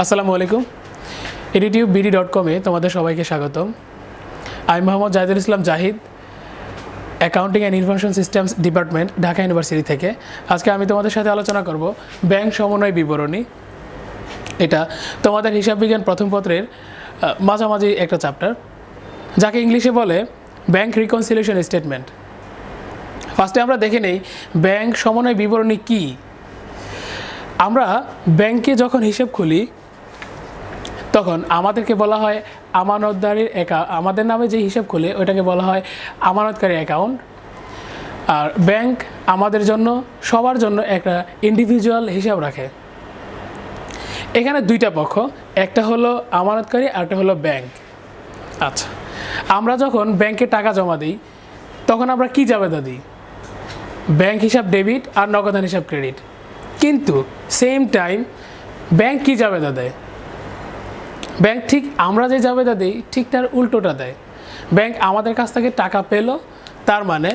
আসসালামু আলাইকুম। এডিটিউব BD dot কমে তোমাদের সবাইকে স্বাগতম। আমি Mohammad Jahidul Islam Jahid accounting and information systems department Dhaka university থেকে। আজকে আমি তোমাদের সাথে আলোচনা করব ব্যাংক সমন্বয় বিবরণী। এটা তোমাদের হিসাব বিজ্ঞান প্রথম পত্রের মাঝামাঝি একটা চ্যাপ্টার যাকে ইংলিশে বলে ব্যাংক রিকনসিলিয়েশন স্টেটমেন্ট ফার্স্টে আমরা দেখে নেই ব্যাংক সমন্বয় বিবরণী কী। আমরা ব্যাংকে যখন হিসেব খুলি তখন আমাদেরকে বলা হয় আমানতদারির একা আমাদের নামে যে হিসাব খুলে ওইটাকে বলা হয় আমানতকারী অ্যাকাউন্ট আর ব্যাংক আমাদের জন্য, সবার জন্য একটা ইন্ডিভিজুয়াল হিসাব রাখে। এখানে দুইটা পক্ষ, একটা হলো আমানতকারী আর একটা হলো ব্যাংক আচ্ছা আমরা যখন ব্যাংকে টাকা জমা দিই, তখন আমরা কি জাবেদা দিই? ব্যাংক হিসাব ডেবিট আর নগদান হিসাব ক্রেডিট কিন্তু সেম টাইম ব্যাংক কী জাবেদা দেয়? ব্যাংক ঠিক আমরা যে জাবেদা দিই, ঠিক তার উল্টোটা দেয়। ব্যাংক আমাদের কাছ থেকে টাকা পেল, তার মানে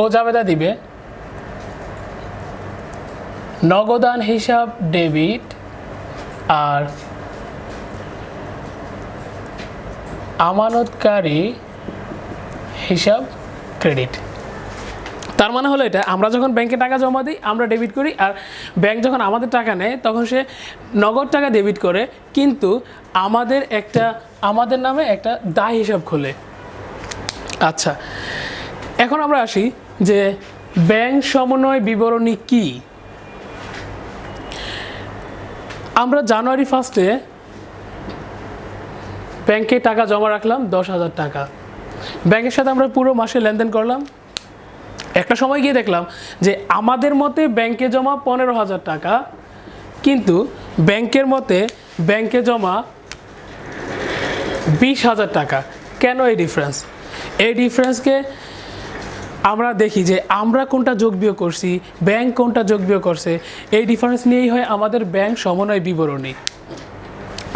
ও জাবেদা দিবে নগদান হিসাব ডেবিট আর আমানতকারী হিসাব ক্রেডিট। তার মানে হলো এটা, আমরা যখন ব্যাংকে টাকা জমা দিই, আমরা ডেবিট করি, আর ব্যাংক যখন আমাদের টাকা নেয়, তখন সে নগদ টাকা ডেবিট করে, কিন্তু আমাদের একটা, আমাদের নামে একটা দায় হিসাব খোলে। আচ্ছা এখন আমরা আসি যে ব্যাংক সমন্বয় বিবরণী কি? আমরা জানুয়ারি ফার্স্টে ব্যাংকে টাকা জমা রাখলাম দশ হাজার টাকা। ব্যাংকের সাথে আমরা পুরো মাসে লেনদেন করলাম একটা সময় গিয়ে দেখলাম যে আমাদের মতে ব্যাংকে জমা পনেরো হাজার টাকা, কিন্তু ব্যাংকের মতে ব্যাংকে জমা বিশ হাজার টাকা। কেন এই ডিফারেন্স এই ডিফারেন্সকে আমরা দেখি যে আমরা কোনটা যোগ বিয়োগ করছি, ব্যাংক কোনটা যোগ বিয়োগ করছে, এই ডিফারেন্স নিয়েই হয় আমাদের ব্যাংক সমন্বয় বিবরণী।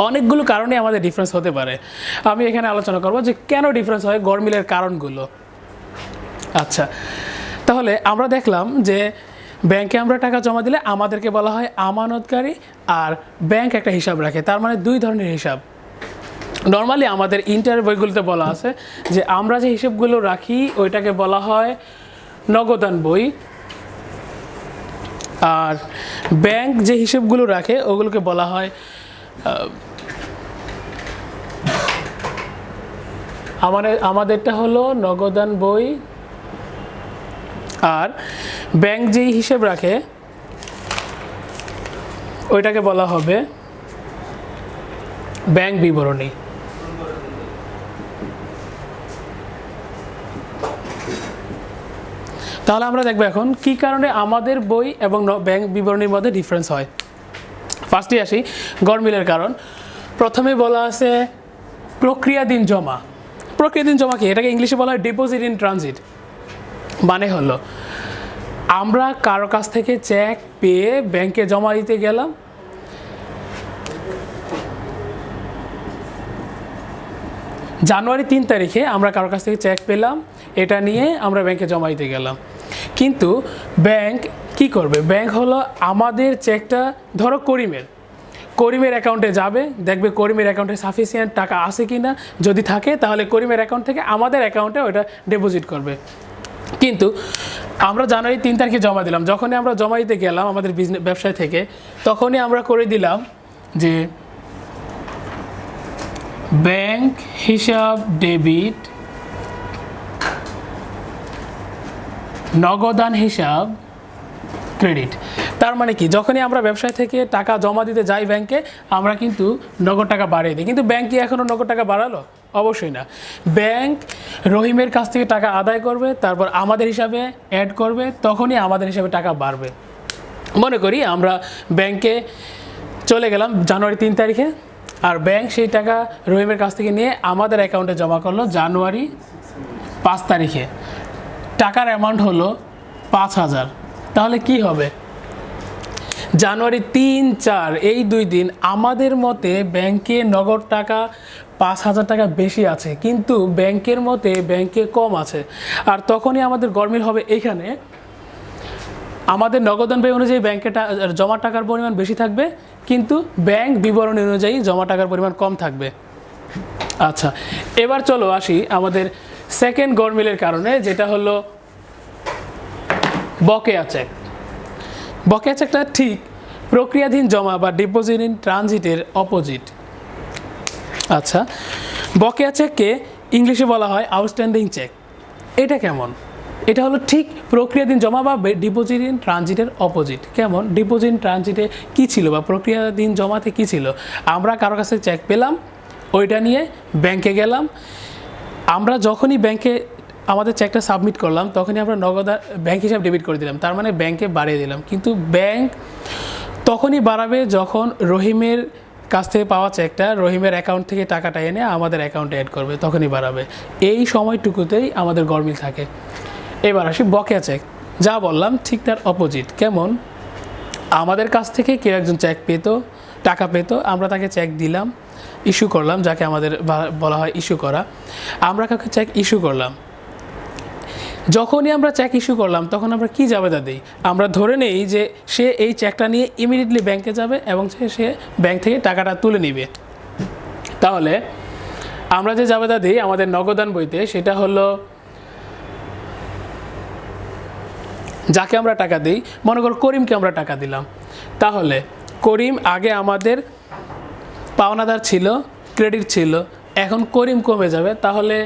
অনেকগুলো কারণে আমাদের ডিফারেন্স হতে পারে। আমি এখানে আলোচনা করব যে কেন ডিফারেন্স হয় গরমিলের কারণগুলো। আচ্ছা তাহলে আমরা দেখলাম যে ব্যাংকে আমরা টাকা জমা দিলে আমাদেরকে বলা হয় আমানতকারী আর ব্যাংক একটা হিসাব রাখে, তার মানে দুই ধরনের হিসাব। নর্মালি আমাদের ইন্টার বইগুলোতে বলা আছে যে আমরা যে হিসাবগুলো রাখি, ওইটাকে বলা হয় নগদান বই। আর ব্যাংক যে হিসাবগুলো রাখে, ওগুলোকে বলা হয় আমাদেরটা হলো নগদান বই। আর ব্যাংক যেই হিসেব রাখে, ওইটাকে বলা হবে ব্যাংক বিবরণী। তাহলে আমরা দেখব এখন কি কারণে আমাদের বই এবং ব্যাংক বিবরণীর মধ্যে ডিফারেন্স হয়। ফার্স্টে আসি গরমিলের কারণ। প্রথমে বলা আছে প্রক্রিয়াধীন জমা। প্রক্রিয়াধীন জমা কি? এটাকে ইংলিশে বলা হয় ডিপোজিট ইন ট্রানজিট মানে হলো, আমরা কারও কাছ থেকে চেক পেয়ে ব্যাংকে জমা দিতে গেলাম। জানুয়ারি তিন তারিখে আমরা কারও কাছ থেকে চেক পেলাম, এটা নিয়ে আমরা ব্যাংকে জমা দিতে গেলাম। কিন্তু ব্যাংক কি করবে? ব্যাংক হলো আমাদের চেকটা ধরো করিমের। করিমের অ্যাকাউন্টে যাবে, দেখবে করিমের অ্যাকাউন্টে সাফিসিয়েন্ট টাকা আছে কি না যদি থাকে, তাহলে করিমের অ্যাকাউন্ট থেকে আমাদের অ্যাকাউন্টে ওটা ডিপোজিট করবে। কিন্তু আমরা জানুয়ারি তিন তারিখে জমা দিলাম। যখনই আমরা জমা দিতে গেলাম আমাদের বিজনেস ব্যবসায় থেকে, তখনই আমরা করে দিলাম যে ব্যাংক হিসাব ডেবিট নগদান হিসাব ক্রেডিট তার মানে কি? যখনই আমরা ব্যবসায় থেকে টাকা জমা দিতে যাই ব্যাংকে আমরা কিন্তু নগদ টাকা বাড়িয়ে দিই। কিন্তু ব্যাংক কি এখনও নগদ টাকা বাড়ালো? অবশ্যই না। ব্যাংক রহিমের কাছ থেকে টাকা আদায় করবে, তারপর আমাদের হিসাবে অ্যাড করবে, তখনই আমাদের হিসাবে টাকা বাড়বে। মনে করি আমরা ব্যাংকে চলে গেলাম জানুয়ারি তিন তারিখে, আর ব্যাংক সেই টাকা রহিমের কাছ থেকে নিয়ে আমাদের অ্যাকাউন্টে জমা করল জানুয়ারি পাঁচ তারিখে। টাকার অ্যামাউন্ট হলো পাঁচ হাজার। তাহলে কি হবে? জানুয়ারি তিন চার, এই দুই দিন আমাদের মতে ব্যাংকে নগদ টাকা পাঁচ হাজার টাকা বেশি আছে, কিন্তু ব্যাংকের মতে ব্যাংকে কম আছে। আর তখনই আমাদের গরমিল হবে এখানে আমাদের নগদন ব্যয় অনুযায়ী ব্যাংকে জমা টাকার পরিমাণ বেশি থাকবে, কিন্তু ব্যাংক বিবরণী অনুযায়ী জমা টাকার পরিমাণ কম থাকবে। আচ্ছা এবার চলো আসি আমাদের সেকেন্ড গরমিলের কারণে, যেটা হলো বকেয়া চেক বকেয়া চেকটা ঠিক প্রক্রিয়াধীন জমা বা ডিপোজিট ইন ট্রানজিটের অপোজিট আচ্ছা বকেয়া চেককে ইংলিশে বলা হয় আউটস্ট্যান্ডিং চেক এটা কেমন? এটা হলো ঠিক প্রক্রিয়াধীন জমা বা ডিপোজিট ইন ট্রানজিটের অপোজিট কেমন? ডিপোজিট ইন ট্রানজিটে কী ছিল বা প্রক্রিয়াধীন জমাতে কী ছিল? আমরা কারও কাছে চেক পেলাম, ওইটা নিয়ে ব্যাংকে গেলাম। আমরা যখনই ব্যাংকে আমাদের চেকটা সাবমিট করলাম, তখনই আমরা নগদ ব্যাংক হিসাব ডেবিট করে দিলাম, তার মানে ব্যাংকে বাড়িয়ে দিলাম। কিন্তু ব্যাংক তখনই বাড়াবে যখন রহিমের কাছ থেকে পাওয়া চেকটা রহিমের অ্যাকাউন্ট থেকে টাকাটা এনে আমাদের অ্যাকাউন্টে অ্যাড করবে, তখনই বাড়াবে। এই সময়টুকুতেই আমাদের গরমিল থাকে। এবার আসি বকেয়া চেক যা বললাম, ঠিক তার অপোজিট কেমন? আমাদের কাছ থেকে কেউ একজন চেক পেত, টাকা পেত, আমরা তাকে চেক দিলাম ইস্যু করলাম, যাকে আমাদের বলা হয় ইস্যু করা। আমরা কাউকে চেক ইস্যু করলাম। যখনই আমরা চেক ইস্যু করলাম, তখন আমরা কি জাবেদা দিই? আমরা ধরে নেই যে সে এই চেকটা নিয়ে ইমিডিয়েটলি ব্যাংকে যাবে এবং সে সে ব্যাংক থেকে টাকাটা তুলে নিবে। তাহলে আমরা যে জাবেদা দিই আমাদের নগদান বইতে, সেটা হলো যাকে আমরা টাকা দিই, মনে করো করিমকে আমরা টাকা দিলাম। তাহলে করিম আগে আমাদের পাওনাদার ছিল ক্রেডিট ছিল, এখন করিম কমে যাবে। তাহলে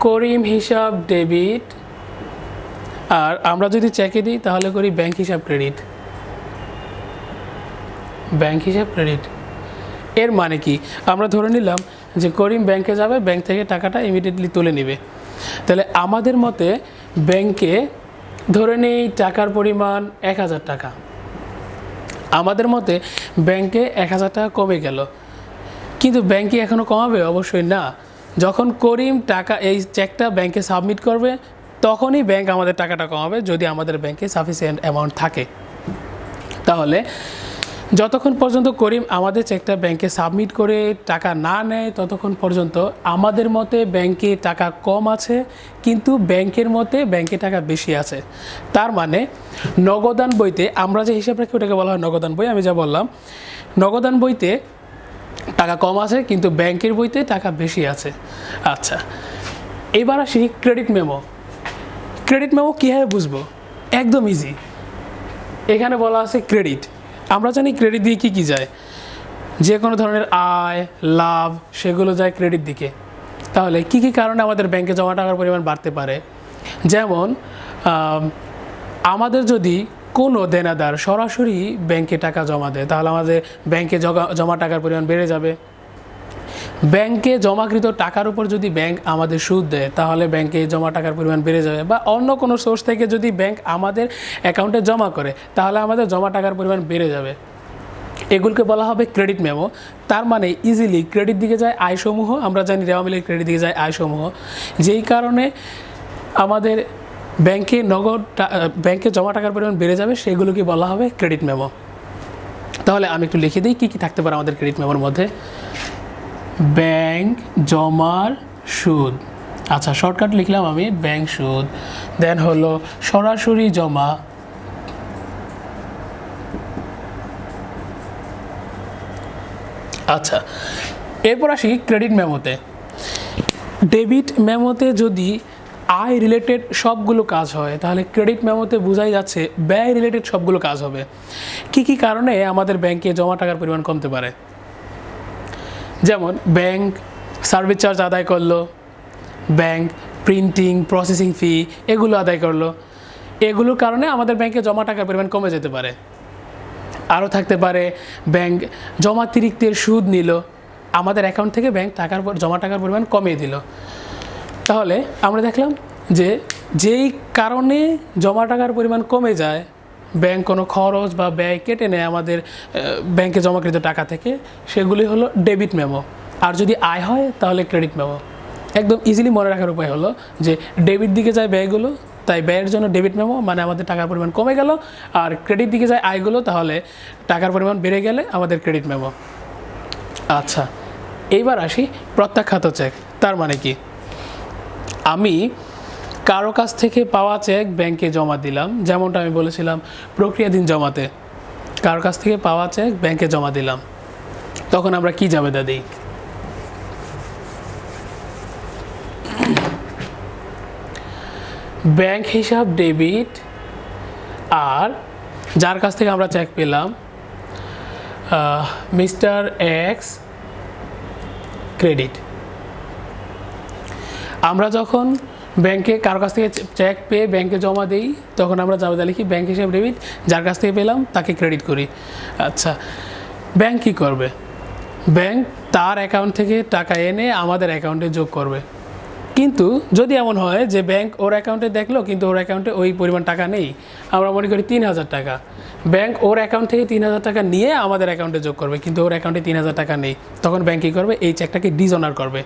করিম হিসাব ডেবিট আর আমরা যদি চেকে দিই, তাহলে করি ব্যাংক হিসাব ক্রেডিট ব্যাংক হিসাব ক্রেডিট এর মানে কি? আমরা ধরে নিলাম যে করিম ব্যাংকে যাবে ব্যাংক থেকে টাকাটা ইমিডিয়েটলি তুলে নেবে। তাহলে আমাদের মতে ব্যাংকে ধরে নেই টাকার পরিমাণ এক হাজার টাকা। আমাদের মতে ব্যাংকে এক হাজার টাকা কমে গেল। কিন্তু ব্যাংকে এখনও কমাবে? অবশ্যই না। যখন করিম টাকা, এই চেকটা ব্যাংকে সাবমিট করবে, তখনই ব্যাংক আমাদের টাকাটা কমাবে যদি আমাদের ব্যাংকে সাফিসিয়েন্ট অ্যামাউন্ট থাকে। তাহলে যতক্ষণ পর্যন্ত করিম আমাদের চেকটা ব্যাংকে সাবমিট করে টাকা না নেয়, ততক্ষণ পর্যন্ত আমাদের মতে ব্যাংকে টাকা কম আছে, কিন্তু ব্যাংকের মতে ব্যাংকে টাকা বেশি আছে। তার মানে নগদান বইতে, আমরা যে হিসাব রাখি ওটাকে বলা হয় নগদান বই, আমি যা বললাম, নগদান বইতে টাকা কম আছে, কিন্তু ব্যাংকের বইতে টাকা বেশি আছে। আচ্ছা এবার আসি ক্রেডিট মেমো ক্রেডিট মেমো কীভাবে বুঝব? একদম ইজি এখানে বলা আছে ক্রেডিট আমরা জানি ক্রেডিট দিয়ে কী কী যায়। যে কোনো ধরনের আয়, লাভ, সেগুলো যায় ক্রেডিট দিকে। তাহলে কী কী কারণে আমাদের ব্যাংকে জমা টাকার পরিমাণ বাড়তে পারে? যেমন আমাদের যদি কোনো দেনাদার সরাসরি ব্যাংকে টাকা জমা দেয়, তাহলে আমাদের ব্যাংকে জমা টাকার পরিমাণ বেড়ে যাবে। ব্যাংকে জমাকৃত টাকার উপর যদি ব্যাংক আমাদের সুদ দেয়, তাহলে ব্যাংকে জমা টাকার পরিমাণ বেড়ে যাবে। বা অন্য কোনো সোর্স থেকে যদি ব্যাংক আমাদের অ্যাকাউন্টে জমা করে, তাহলে আমাদের জমা টাকার পরিমাণ বেড়ে যাবে। এগুলোকে বলা হবে ক্রেডিট মেমো। তার মানে ইজিলি ক্রেডিট দিকে যায় আয়সমূহ, আমরা জানি রেওয়া মিলের ক্রেডিট দিকে যায় আয়সমূহ। যেই কারণে আমাদের ব্যাংকে নগদ ব্যাংকে জমা টাকার পরিমাণ বেড়ে যাবে, সেগুলোকে বলা হবে ক্রেডিট মেমো তাহলে আমি একটু লিখে দিই, কী কী থাকতে পারে আমাদের ক্রেডিট মেমোর মধ্যে? ব্যাংক জমার সুদ। আচ্ছা শর্টকাট লিখলাম আমি, ব্যাংক সুদ। দেন হলো, সরাসরি জমা। আচ্ছা এরপর আসি ক্রেডিট মেমোতে ডেবিট মেমোতে যদি আয় রিলেটেড সবগুলো কাজ হয়, তাহলে ক্রেডিট মেমোতে বোঝাই যাচ্ছে ব্যয় রিলেটেড সবগুলো কাজ হবে। কি কি কারণে আমাদের ব্যাংকে জমা টাকার পরিমাণ কমতে পারে? যেমন ব্যাংক সার্ভিস চার্জ আদায় করল ব্যাংক প্রিন্টিং প্রসেসিং ফি এগুলো আদায় করল। এগুলোর কারণে আমাদের ব্যাংকে জমা টাকার পরিমাণ কমে যেতে পারে। আরও থাকতে পারে ব্যাংক জমাতিরিক্তের সুদ নিল, আমাদের অ্যাকাউন্ট থেকে ব্যাংক টাকার জমা টাকার পরিমাণ কমিয়ে দিল। তাহলে আমরা দেখলাম যে যেই কারণে জমা টাকার পরিমাণ কমে যায়, ব্যাংক কোনো খরচ বা ব্যয় কেটে নেয় আমাদের ব্যাংকে জমাকৃত টাকা থেকে, সেগুলি হলো ডেবিট মেমো। আর যদি আয় হয়, তাহলে ক্রেডিট মেমো। একদম ইজিলি মনে রাখার উপায় হলো যে ডেবিট দিকে যায় ব্যয়গুলো, তাই ব্যয়ের জন্য ডেবিট মেমো মানে আমাদের টাকার পরিমাণ কমে গেল। আর ক্রেডিট দিকে যায় আয়গুলো, তাহলে টাকার পরিমাণ বেড়ে গেলে আমাদের ক্রেডিট মেমো। আচ্ছা এইবার আসি প্রত্যাখ্যাত চেক তার মানে কি? আমি কারও কাছ থেকে পাওয়া চেক ব্যাংকে জমা দিলাম, যেমনটা আমি বলেছিলাম, প্রক্রিয়াধীন জমাতে। কারও কাছ থেকে পাওয়া চেক ব্যাংকে জমা দিলাম। তখন আমরা কি জাবেদা দিই? ব্যাংক হিসাব, ডেবিট, আর যার কাছ থেকে আমরা চেক পেলাম মিস্টার এক্স ক্রেডিট। আমরা যখন ব্যাংকে কারও কাছ থেকে চেক পেয়ে ব্যাংকে জমা দিই, তখন আমরা জাবেদা লিখি, ব্যাংক হিসাব ডেবিট যার কাছ থেকে পেলাম তাকে ক্রেডিট করি। আচ্ছা ব্যাংক কী করবে? ব্যাংক তার অ্যাকাউন্ট থেকে টাকা এনে আমাদের অ্যাকাউন্টে যোগ করবে। কিন্তু যদি এমন হয় যে ব্যাংক ওর অ্যাকাউন্টে দেখল, কিন্তু ওর অ্যাকাউন্টে ওই পরিমাণ টাকা নেই, আমরা মনে করি তিন হাজার টাকা। ব্যাংক ওর অ্যাকাউন্ট থেকে তিন হাজার টাকা নিয়ে আমাদের অ্যাকাউন্টে যোগ করবে, কিন্তু ওর অ্যাকাউন্টে তিন হাজার টাকা নেই। তখন ব্যাংক কী করবে? এই চেকটাকে ডিজনার করবে।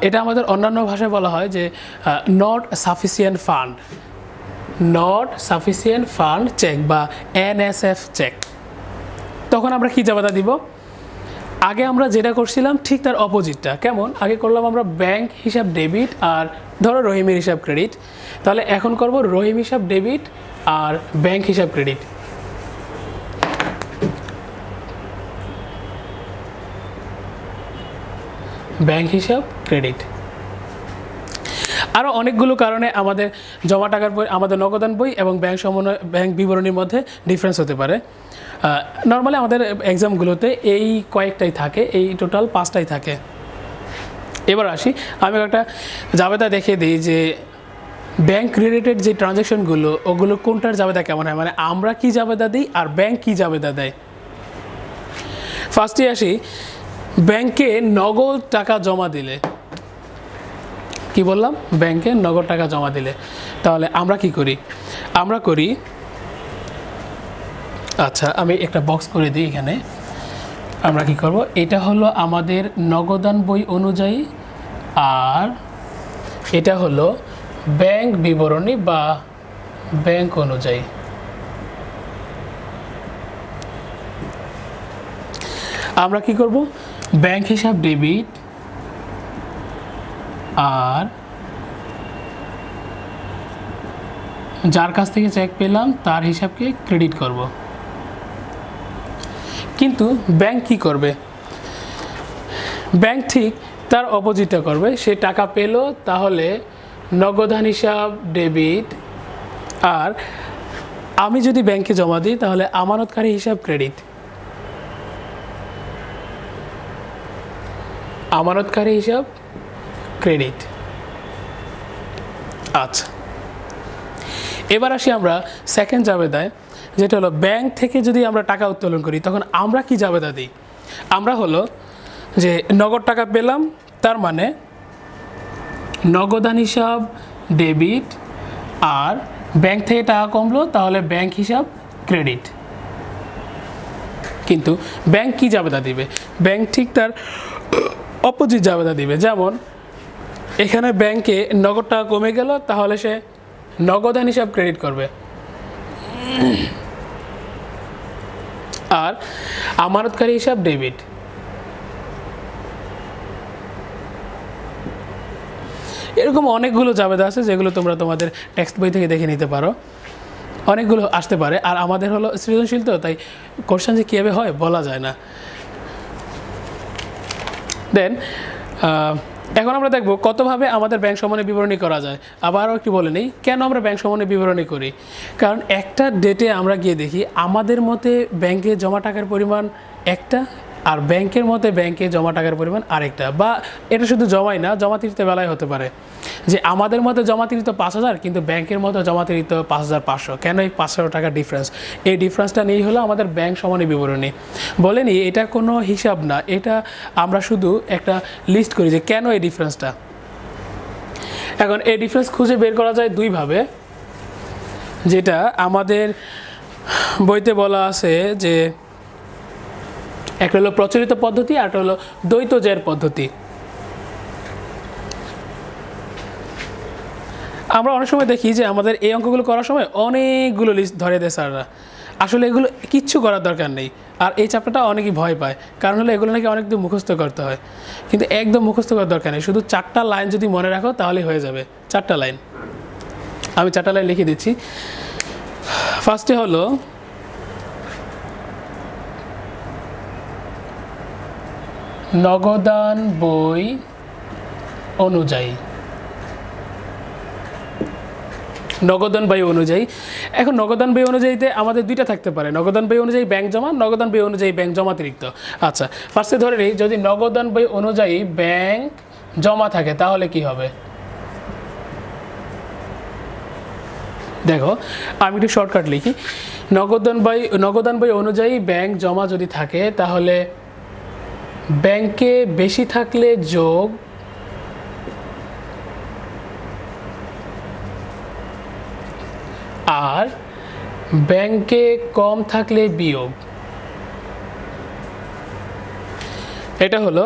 এটা আমাদের অন্যান্য ভাষায় বলা হয় যে not sufficient fund not sufficient fund check বা এনএসএফ চেক তখন আমরা কী জাবাদা দিব? আগে আমরা যেটা করছিলাম ঠিক তার অপোজিটটা কেমন? আগে করলাম আমরা ব্যাংক হিসাব ডেবিট আর ধরো রহিমের হিসাব ক্রেডিট তাহলে এখন করব রহিম হিসাব ডেবিট আর ব্যাংক হিসাব ক্রেডিট ব্যাংক হিসাব, ক্রেডিট। আরও অনেকগুলো কারণে আমাদের জমা টাকার বই, আমাদের নগদান বই এবং ব্যাংক সমন্বয়, ব্যাংক বিবরণীর মধ্যে ডিফারেন্স হতে পারে। নর্মালি আমাদের এক্সামগুলোতে এই কয়েকটাই থাকে, এই টোটাল পাঁচটাই থাকে। এবার আসি, আমি একটা জাবেদা দেখিয়ে দিই যে ব্যাংক রিলেটেড যে ট্রানজ্যাকশনগুলো ওগুলো কোনটার জাবেদা কেমন হয়? মানে আমরা কি জাবেদা দিই আর ব্যাংক কি জাবেদা দেয়? ফার্স্টে আসি ব্যাংকে নগদ টাকা জমা দিলে। কি বললাম? ব্যাংকে নগদ টাকা জমা দিলে। তাহলে আমরা কি করি? আমরা করি আচ্ছা আমি একটা বক্স করে দিই এখানে। আমরা কি করব? এটা হলো আমাদের নগদান বই অনুযায়ী আর এটা হলো ব্যাংক বিবরণী বা ব্যাংক অনুযায়ী। আমরা কি করব? ব্যাংক হিসাব ডেবিট আর যার কাছ থেকে চেক পেলাম, তার হিসাবকে ক্রেডিট করব। কিন্তু ব্যাংক কি করবে? ব্যাংক ঠিক তার অপোজিটটা করবে। সে টাকা পেল, তাহলে নগদান হিসাব ডেবিট আর আমি যদি ব্যাংকে জমা দিই, তাহলে আমানতকারী হিসাব ক্রেডিট আমানতকারী হিসাব ক্রেডিট আচ্ছা। এবার আসি আমরা সেকেন্ড জাবেদায়, যেটা হলো ব্যাংক থেকে যদি আমরা টাকা উত্তোলন করি, তখন আমরা কি জাবেদা দিই? আমরা হলো যে নগদ টাকা পেলাম, তার মানে নগদান হিসাব ডেবিট আর ব্যাংক থেকে টাকা কমলো, তাহলে ব্যাংক হিসাব ক্রেডিট কিন্তু ব্যাংক কি জাবেদা দিবে? ব্যাংক ঠিক তার অপোজিট জাবেদা দিবে। যেমন, এখানে ব্যাংকে নগদ টাকা কমে গেল, তাহলে সে নগদান হিসাব ক্রেডিট করবে। আর আমানতকারী হিসাব ডেবিট এরকম অনেকগুলো জাবেদা আছে, যেগুলো তোমরা তোমাদের টেক্সট বই থেকে দেখে নিতে পারো। অনেকগুলো আসতে পারে। আর আমাদের হলো সৃজনশীল তো, তাই কোশ্চেন যে কীভাবে হয় বলা যায় না। দেন এখন আমরা দেখব কতভাবে আমাদের ব্যাংক সমন্বয় বিবরণী করা যায়। আবারও একটু বলে নিই, কেন আমরা ব্যাংক সমন্বয় বিবরণী করি? কারণ একটা ডেটে আমরা গিয়ে দেখি, আমাদের মতে ব্যাংকে জমা টাকার পরিমাণ একটা, আর ব্যাংকের মতে ব্যাংকে জমা টাকার পরিমাণ আরেকটা, বা এটা শুধু জমাই না, জমা তিরতে বেলায় হতে পারে। যে আমাদের মতে জমাতিরিত পাঁচ হাজার, কিন্তু ব্যাংকের মতো জমাতিরিত পাঁচ হাজার পাঁচশো। কেন এই পাঁচশো টাকা ডিফারেন্স এই ডিফারেন্সটা নিয়েই হলো আমাদের ব্যাংক সমানী বিবরণী। বলেনি এটা কোনো হিসাব না, এটা আমরা শুধু একটা লিস্ট করি যে কেন এই ডিফারেন্সটা এখন এই ডিফারেন্স খুঁজে বের করা যায় দুইভাবে। যেটা আমাদের বইতে বলা আছে যে একটা হলো প্রচলিত পদ্ধতি আর একটা হলো দ্বৈত জের পদ্ধতি। আমরা অনেক সময় দেখি যে আমাদের এই অঙ্কগুলো করার সময় অনেকগুলো লিস্ট ধরে দেয় স্যাররা। আসলে এগুলো কিচ্ছু করার দরকার নেই। আর এই চাপটাটা অনেকেই ভয় পায়। কারণ হলো এগুলো নাকি অনেকদিন মুখস্থ করতে হয়। কিন্তু একদম মুখস্থ করার দরকার নেই। শুধু চারটা লাইন যদি মনে রাখো তাহলেই হয়ে যাবে। চারটা লাইন আমি চারটা লাইন লিখে দিচ্ছি। ফার্স্টে হলো নগদান বই অনুযায়ী। নগদান বই অনুযায়ী। এখন নগদান বই অনুযায়ীতে আমাদের দুইটা থাকতে পারে। নগদান বই অনুযায়ী ব্যাংক জমা, নগদান বই অনুযায়ী ব্যাংক জমাতিরিক্ত আচ্ছা ফার্স্টে ধরে নিই, যদি নগদান বই অনুযায়ী ব্যাংক জমা থাকে, তাহলে কি হবে? দেখো, আমি একটু শর্টকাট লিখি। নগদান বই নগদান বই অনুযায়ী ব্যাংক জমা যদি থাকে, তাহলে ব্যাংকে বেশি থাকলে যোগ আর ব্যাংকে কম থাকলে বিয়োগ। এটা হলো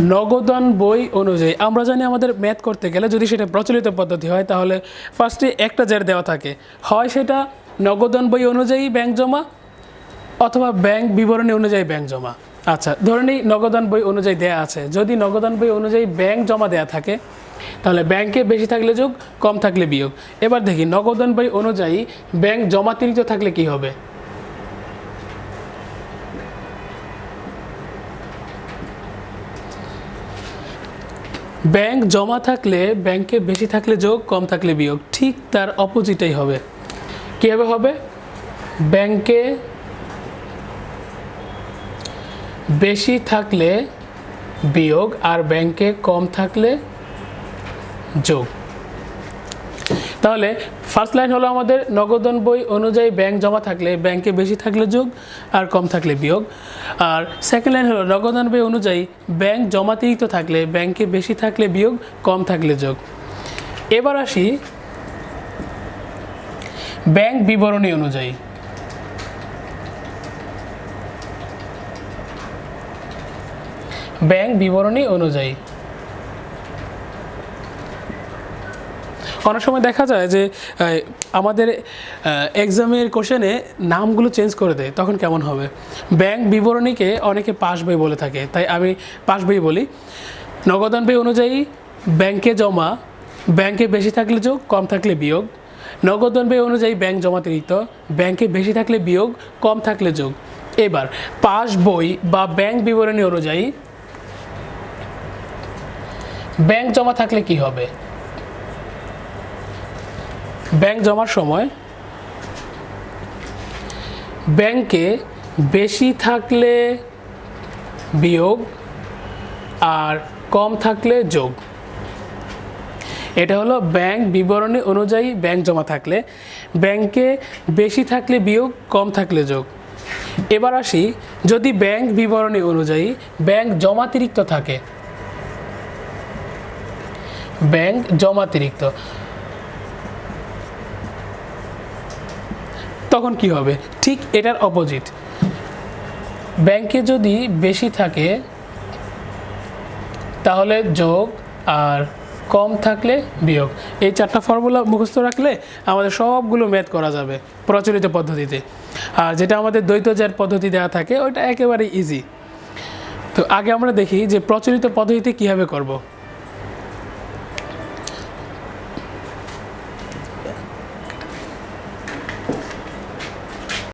নগদন বই অনুযায়ী। আমরা জানি আমাদের ম্যাথ করতে গেলে যদি সেটা প্রচলিত পদ্ধতি হয়, তাহলে ফার্স্টে একটা জের দেওয়া থাকে। হয় সেটা নগদান বই অনুযায়ী ব্যাংক জমা অথবা ব্যাংক বিবরণী অনুযায়ী ব্যাংক জমা। আচ্ছা ধরে নিই নগদান বই অনুযায়ী দেয়া আছে। যদি নগদান বই অনুযায়ী ব্যাংক জমা দেয়া থাকে তাহলে ব্যাংকে বেশি থাকলে যোগ, কম থাকলে বিয়োগ। এবার দেখি নগদান বই অনুযায়ী ব্যাংক জমাতিরিক্ত থাকলে কি হবে? ব্যাংক জমা থাকলে, ব্যাংকে বেশি থাকলে যোগ, কম থাকলে বিয়োগ। ঠিক তার অপোজিটাই হবে। কীভাবে হবে? ব্যাংকে বেশি থাকলে বিয়োগ আর ব্যাংকে কম থাকলে যোগ তাহলে ফার্স্ট লাইন হলো আমাদের নগদন বই অনুযায়ী ব্যাংক জমা থাকলে ব্যাংকে বেশি থাকলে যোগ, আর কম থাকলে বিয়োগ। আর সেকেন্ড লাইন হলো নগদন বই অনুযায়ী ব্যাংক জমাতিরিক্ত থাকলে ব্যাংকে বেশি থাকলে বিয়োগ, কম থাকলে যোগ। এবার আসি ব্যাংক বিবরণী অনুযায়ী। ব্যাংক বিবরণী অনুযায়ী। অনেক সময় দেখা যায় যে আমাদের এক্সামের কোশ্চেনে নামগুলো চেঞ্জ করে দেয়, তখন কেমন হবে? ব্যাংক বিবরণীকে অনেকে পাস বই বলে থাকে, তাই আমি পাস বই বলি। নগদান বই অনুযায়ী ব্যাংকে জমা ব্যাংকে বেশি থাকলে যোগ, কম থাকলে বিয়োগ। নগদান বই অনুযায়ী ব্যাংক জমাতিরিক্ত ব্যাংকে বেশি থাকলে বিয়োগ, কম থাকলে যোগ। এবার, পাস বই বা ব্যাংক বিবরণী অনুযায়ী ব্যাংক জমা থাকলে কি হবে? ব্যাংক জমার সময় ব্যাংকে বেশি থাকলে বিয়োগ আর কম থাকলে যোগ। এটা হলো ব্যাংক বিবরণী অনুযায়ী ব্যাংক জমা থাকলে। ব্যাংকে বেশি থাকলে বিয়োগ, কম থাকলে যোগ। এবার আসি, যদি ব্যাংক বিবরণী অনুযায়ী ব্যাংক জমাতিরিক্ত থাকে। ব্যাংক জমাতিরিক্ত। তখন কি হবে? ঠিক এটার অপোজিট ব্যাংকে যদি বেশি থাকে, তাহলে যোগ আর কম থাকলে বিয়োগ। এই চারটা ফর্মুলা মুখস্থ রাখলে আমাদের সবগুলো ম্যাথ করা যাবে প্রচলিত পদ্ধতিতে। আর যেটা আমাদের দ্বৈত জ্যার পদ্ধতি দেওয়া থাকে, ওইটা একেবারে ইজি তো আগে আমরা দেখি যে প্রচলিত পদ্ধতিতে কীভাবে করব।